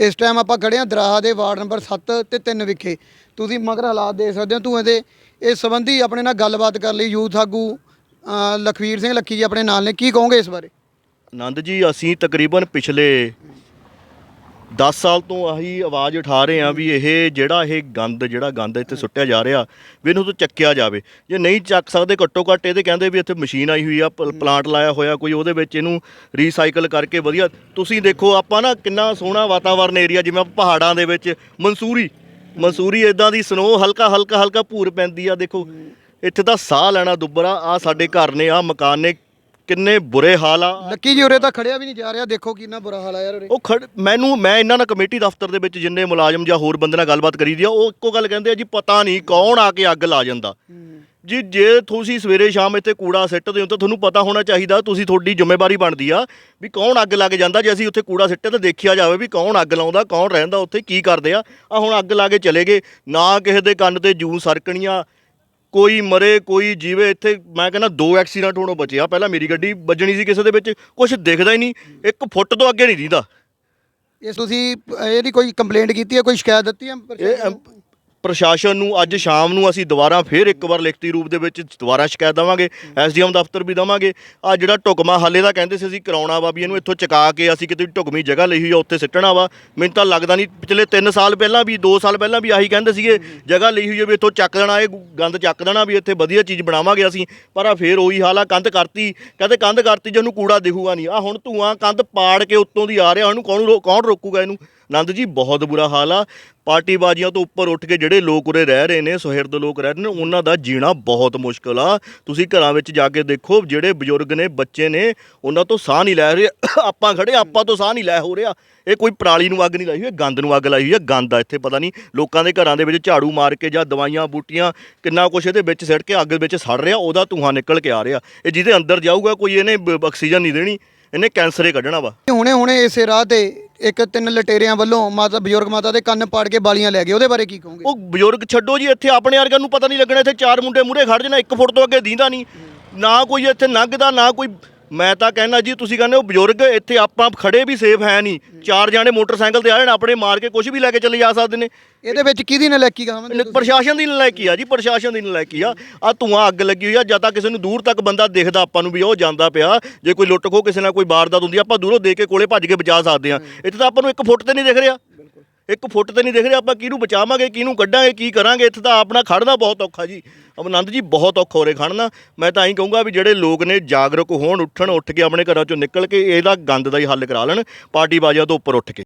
ਇਸ ਟਾਈਮ ਆਪਾਂ ਖੜੇ ਹਾਂ ਦਰਾਹਾ ਦੇ ਵਾਰਡ ਨੰਬਰ 7 ਤੇ 3 ਵਿਖੇ। ਤੁਸੀਂ ਮਗਰ ਹਾਲਾਤ ਦੇਖ ਸਕਦੇ ਹੋ ਧੂਏ ਦੇ ਇਸ ਸੰਬੰਧੀ ਆਪਣੇ ਨਾਲ ਗੱਲਬਾਤ ਕਰ ਲਈ। ਯੂਥ ਆਗੂ ਲਖਵੀਰ ਸਿੰਘ ਲੱਕੀ ਜੀ ਆਪਣੇ ਨਾਲ ਨੇ। ਕੀ ਕਹੋਗੇ ਇਸ ਬਾਰੇ? ਆਨੰਦ ਜੀ, ਅਸੀਂ ਤਕਰੀਬਨ ਪਿਛਲੇ 10 ਸਾਲ ਤੋਂ ਆਹੀ ਆਵਾਜ਼ ਉਠਾ ਰਹੇ ਹਾਂ ਵੀ ਇਹ ਜਿਹੜਾ ਇਹ ਗੰਦ ਜਿਹੜਾ ਗੰਦ ਇੱਥੇ ਸੁੱਟਿਆ ਜਾ ਰਿਹਾ ਵੀ ਇਹਨੂੰ ਤੋਂ ਚੱਕਿਆ ਜਾਵੇ। ਜੇ ਨਹੀਂ ਚੱਕ ਸਕਦੇ ਘੱਟੋ ਘੱਟ ਇਹਦੇ ਕਹਿੰਦੇ ਵੀ ਇੱਥੇ ਮਸ਼ੀਨ ਆਈ ਹੋਈ ਆ ਪਲਾਂਟ ਲਾਇਆ ਹੋਇਆ ਕੋਈ ਉਹਦੇ ਵਿੱਚ ਇਹਨੂੰ ਰੀਸਾਈਕਲ ਕਰਕੇ ਵਧੀਆ। ਤੁਸੀਂ ਦੇਖੋ ਆਪਾਂ ਨਾ ਕਿੰਨਾ ਸੋਹਣਾ ਵਾਤਾਵਰਨ ਏਰੀਆ ਜਿਵੇਂ ਆਪਾਂ ਪਹਾੜਾਂ ਦੇ ਵਿੱਚ ਮਨਸੂਰੀ। ਮਨਸੂਰੀ ਇਦਾਂ ਦੀ ਸਨੋ ਹਲਕਾ ਹਲਕਾ ਹਲਕਾ ਭੂਰ ਪੈਂਦੀ ਆ ਦੇਖੋ। ਇੱਥੇ ਤਾਂ ਸਾਹ ਲੈਣਾ ਦੁੱਬਰਾ ਆ ਸਾਡੇ ਘਰ ਨੇ ਆ ਮਕਾਨ ਨੇ ਕਿੰਨੇ ਬੁਰੇ ਹਾਲ ਆ। ਲੱਕੀ ਜੀ ਉਰੇ ਤਾਂ ਖੜਿਆ ਵੀ ਨਹੀਂ ਜਾ ਰਿਹਾ ਦੇਖੋ ਕਿੰਨਾ ਬੁਰਾ ਹਾਲ ਆ ਯਾਰ ਉਰੇ। ਉਹ ਖੜ ਮੈਨੂੰ ਮੈਂ ਇਹਨਾਂ ਨਾਲ ਕਮੇਟੀ ਦਫ਼ਤਰ ਦੇ ਵਿੱਚ ਜਿੰਨੇ ਮੁਲਾਜ਼ਮ ਜਾਂ ਹੋਰ ਬੰਦੇ ਨਾਲ ਗੱਲਬਾਤ ਕਰੀ ਦੀ ਆ ਉਹ ਇੱਕੋ ਗੱਲ ਕਹਿੰਦੇ ਆ ਜੀ ਪਤਾ ਨਹੀਂ ਕੌਣ ਆ ਕੇ ਅੱਗ ਲਾ ਜਾਂਦਾ। ਜੀ ਜੇ ਤੁਸੀਂ ਸਵੇਰੇ ਸ਼ਾਮ ਇੱਥੇ ਕੂੜਾ ਸਿੱਟਦੇ ਹੋ ਤਾਂ ਤੁਹਾਨੂੰ ਪਤਾ ਹੋਣਾ ਚਾਹੀਦਾ ਤੁਸੀਂ ਤੁਹਾਡੀ ਜ਼ਿੰਮੇਵਾਰੀ ਬਣਦੀ ਆ ਵੀ ਕੌਣ ਅੱਗ ਲੱਗ ਜਾਂਦਾ। ਜੇ ਅਸੀਂ ਉੱਥੇ ਕੂੜਾ ਸਿੱਟੇ ਤਾਂ ਦੇਖਿਆ ਜਾਵੇ ਵੀ ਕੌਣ ਅੱਗ ਲਾਉਂਦਾ ਕੌਣ ਰਹਿੰਦਾ ਉੱਥੇ ਕੀ ਕਰਦੇ ਆ। ਆ ਹੁਣ ਅੱਗ ਲਾ ਕੇ ਚਲੇ ਗਏ ਨਾ ਕਿਸੇ ਦੇ ਕੰਨ ਤੇ ਜੂੰ ਸਰਕਣੀਆਂ ਕੋਈ ਮਰੇ ਕੋਈ ਜੀਵੇ ਇੱਥੇ ਮੈਂ ਕਹਿੰਦਾ ਦੋ ਐਕਸੀਡੈਂਟ ਹੋਣੋਂ ਬਚਿਆ ਪਹਿਲਾਂ ਮੇਰੀ ਗੱਡੀ ਵੱਜਣੀ ਸੀ ਕਿਸੇ ਦੇ ਵਿੱਚ ਕੁਝ ਦਿਖਦਾ ਹੀ ਨਹੀਂ ਇੱਕ ਫੁੱਟ ਤੋਂ ਅੱਗੇ ਨਹੀਂ ਦਿੰਦਾ ਇਸ ਤੁਸੀਂ ਇਹਦੀ ਕੋਈ ਕੰਪਲੇਂਟ ਕੀਤੀ ਹੈ ਕੋਈ ਸ਼ਿਕਾਇਤ ਦਿੱਤੀ ਹੈ? ਇਹ ਪ੍ਰਸ਼ਾਸਨ ਨੂੰ ਅੱਜ ਸ਼ਾਮ ਨੂੰ ਅਸੀਂ ਦੁਬਾਰਾ ਫੇਰ ਇੱਕ ਵਾਰ ਲਿਖਤੀ ਰੂਪ ਦੇ ਵਿੱਚ ਦੁਬਾਰਾ ਸ਼ਿਕਾਇਤ ਦਵਾਂਗੇ, ਐਸਡੀਐਮ ਦਫ਼ਤਰ ਵੀ ਦਵਾਂਗੇ। ਆ ਜਿਹੜਾ ਢੁਕਮਾ ਹਾਲੇ ਦਾ ਕਹਿੰਦੇ ਸੀ ਅਸੀਂ ਕਰਾਉਣਾ ਵਾ ਵੀ ਇਹਨੂੰ ਇੱਥੋਂ ਚਕਾ ਕੇ ਅਸੀਂ ਕਿਤੇ ਢੁਕਮੀ ਜਗ੍ਹਾ ਲਈ ਹੋਈ ਆ, ਉੱਥੇ ਸਿੱਟਣਾ ਵਾ। ਮੈਨੂੰ ਤਾਂ ਲੱਗਦਾ ਨਹੀਂ ਪਿਛਲੇ 3 ਸਾਲ ਪਹਿਲਾਂ ਵੀ 2 ਸਾਲ ਪਹਿਲਾਂ ਵੀ ਆਹੀ ਕਹਿੰਦੇ ਸੀਗੇ, ਜਗ੍ਹਾ ਲਈ ਹੋਈ ਆ ਵੀ ਇੱਥੋਂ ਚੱਕ ਦੇਣਾ, ਇਹ ਗੰਦ ਚੱਕ ਦੇਣਾ ਵੀ ਇੱਥੇ ਵਧੀਆ ਚੀਜ਼ ਬਣਾਵਾਂਗੇ ਅਸੀਂ। ਪਰ ਆ ਫੇਰ ਉਹੀ ਹਾਲ ਆ, ਕੰਧ ਕਰਤੀ। ਕਹਿੰਦੇ ਕੰਧ ਕਰਤੀ ਜਿਹਨੂੰ ਕੂੜਾ ਦਿਖੂਗਾ ਨਹੀਂ। ਆ ਹੁਣ ਧੂਆਂ, ਕੰਧ ਪਾੜ ਕੇ ਉੱਤੋਂ ਦੀ ਆ ਰਿਹਾ, ਉਹਨੂੰ ਕੌਣ ਰੋ- ਕੌਣ ਰੋਕੂਗਾ ਇਹਨੂੰ? ਨੰਦ ਜੀ, ਬਹੁਤ ਬੁਰਾ ਹਾਲ ਆ। ਪਾਰਟੀ ਬਾਜ਼ੀਆਂ ਤੋਂ ਉੱਪਰ ਉੱਠ ਕੇ ਜਿਹੜੇ ਲੋਕ ਉਰੇ ਰਹਿ ਰਹੇ ਨੇ, ਸੁਹਿਰਦ ਲੋਕ ਰਹਿ ਰਹੇ ਨੇ, ਉਹਨਾਂ ਦਾ ਜੀਣਾ ਬਹੁਤ ਮੁਸ਼ਕਲ ਆ। ਤੁਸੀਂ ਘਰਾਂ ਵਿੱਚ ਜਾ ਕੇ ਦੇਖੋ, ਜਿਹੜੇ ਬਜ਼ੁਰਗ ਨੇ, ਬੱਚੇ ਨੇ, ਉਹਨਾਂ ਤੋਂ ਸਾਹ ਨਹੀਂ ਲੈ ਰਹੇ। ਆਪਾਂ ਖੜੇ, ਆਪਾਂ ਤੋਂ ਸਾਹ ਨਹੀਂ ਲੈ ਹੋ ਰਿਹਾ। ਇਹ ਕੋਈ ਪਰਾਲੀ ਨੂੰ ਅੱਗ ਨਹੀਂ ਲਾਈ ਹੋਈ ਗੰਦ ਨੂੰ ਅੱਗ ਲਾਈ ਹੋਈ ਹੈ ਗੰਦ ਆ ਇੱਥੇ, ਪਤਾ ਨਹੀਂ ਲੋਕਾਂ ਦੇ ਘਰਾਂ ਦੇ ਵਿੱਚ ਝਾੜੂ ਮਾਰ ਕੇ ਜਾਂ ਦਵਾਈਆਂ, ਬੂਟੀਆਂ, ਕਿੰਨਾ ਕੁਛ ਇਹਦੇ ਵਿੱਚ ਸਿੱਟ ਕੇ ਅੱਗ ਵਿੱਚ ਸੜ ਰਿਹਾ, ਉਹਦਾ ਧੂੰਆਂ ਨਿਕਲ ਕੇ ਆ ਰਿਹਾ। ਇਹ ਜਿਹਦੇ ਅੰਦਰ ਜਾਊਗਾ, ਕੋਈ ਇਹਨੇ ਆਕਸੀਜਨ ਨਹੀਂ ਦੇਣੀ, ਇਹਨੇ ਕੈਂਸਰ ਹੀ ਕੱਢਣਾ ਵਾ। ਹੁਣੇ ਹੁਣੇ ਇਸੇ ਰਾਹ ਤੇ ਇੱਕ ਤਿੰਨ ਲਟੇਰਿਆਂ ਵੱਲੋਂ ਮਾਤਾ, ਬਜ਼ੁਰਗ ਮਾਤਾ ਦੇ ਕੰਨ ਪਾੜ ਕੇ ਬਾਲੀਆਂ ਲੈ ਗਏ। ਉਹਦੇ ਬਾਰੇ ਕੀ ਕਹੋਗੇ? ਉਹ ਬਜ਼ੁਰਗ ਛੱਡੋ ਜੀ, ਇੱਥੇ ਆਪਣੇ ਵਰਗਿਆਂ ਨੂੰ ਪਤਾ ਨਹੀਂ ਲੱਗਣਾ, ਇੱਥੇ ਚਾਰ ਮੁੰਡੇ ਮੂਰੇ ਖੜ ਜਾਣਾ, ਇੱਕ ਫੁੱਟ ਤੋਂ ਅੱਗੇ ਦੀਂਦਾ ਨਹੀਂ। ਨਾ ਕੋਈ ਇੱਥੇ ਲੰਘਦਾ ਨਾ ਕੋਈ ਮੈਂ ਤਾਂ ਕਹਿਣਾ ਜੀ ਤੁਸੀਂ ਕਹਿੰਦੇ ਹੋ ਬਜ਼ੁਰਗ ਇੱਥੇ ਆਪਾਂ ਖੜੇ ਵੀ ਸੇਫ ਹੈ ਨਹੀਂ। ਚਾਰ ਜਾਣੇ ਮੋਟਰਸਾਈਕਲ ਤੇ ਆ ਜਾਣ ਆਪਣੇ ਮਾਰ ਕੇ ਕੁਝ ਵੀ ਲੈ ਕੇ ਚਲੇ ਜਾ ਸਕਦੇ ਨੇ। ਇਹਦੇ ਵਿੱਚ ਕਿਹਦੀ ਨਲਾਇਕੀ ਕਹਾਂਗੇ ਪ੍ਰਸ਼ਾਸਨ ਦੀ ਨਲਾਇਕੀ ਆ ਜੀ ਪ੍ਰਸ਼ਾਸਨ ਦੀ ਨਲਾਇਕੀ ਆ। ਆ ਧੂਆਂ ਅੱਗ ਲੱਗੀ ਹੋਈ ਆ ਜਦ ਤੱਕ ਕਿਸੇ ਨੂੰ ਦੂਰ ਤੱਕ ਬੰਦਾ ਦਿਖਦਾ ਆਪਾਂ ਨੂੰ ਵੀ ਉਹ ਜਾਂਦਾ ਪਿਆ। ਜੇ ਕੋਈ ਲੁੱਟ ਖੋ ਕਿਸੇ ਨਾਲ ਕੋਈ ਵਾਰਦਾਤ ਹੁੰਦੀ ਆ, ਆਪਾਂ ਦੂਰੋਂ ਦੇਖ ਕੇ ਕੋਲੇ ਭੱਜ ਕੇ ਬਚਾ ਸਕਦੇ ਆ। ਇੱਥੇ ਤਾਂ ਆਪਾਂ ਨੂੰ ਇੱਕ ਫੁੱਟ ਤੇ ਨਹੀਂ ਦਿਖ ਰਿਹਾ। ਇੱਕ ਫੁੱਟ ਤੇ ਨਹੀਂ ਦਿਖ ਰਿਹਾ, ਆਪਾਂ ਕਿਹਨੂੰ ਬਚਾਵਾਂਗੇ, ਕਿਹਨੂੰ ਕੱਢਾਂਗੇ, ਕੀ ਕਰਾਂਗੇ? ਇੱਥੇ ਤਾਂ ਆਪਣਾ ਖੜਨਾ ਬਹੁਤ ਔਖਾ ਜੀ। ਅਮਨੰਦ ਜੀ, ਬਹੁਤ ਔਖਾ ਹੋ ਰਿਹਾ ਖੜਨਾ। ਮੈਂ ਤਾਂ ਐਂ ਕਹੂੰਗਾ ਵੀ ਜਿਹੜੇ ਲੋਕ ਨੇ ਜਾਗਰੂਕ ਹੋਣ, ਉੱਠਣ, ਉੱਠ ਕੇ ਆਪਣੇ ਘਰਾਂ ਚੋਂ ਨਿਕਲ ਕੇ ਇਹਦਾ ਗੰਦ ਦਾ ਹੀ ਹੱਲ ਕਰਾ ਲੈਣ, ਪਾਰਟੀ ਬਾਜ਼ੀਆਂ ਤੋਂ ਉੱਪਰ ਉੱਠ ਕੇ।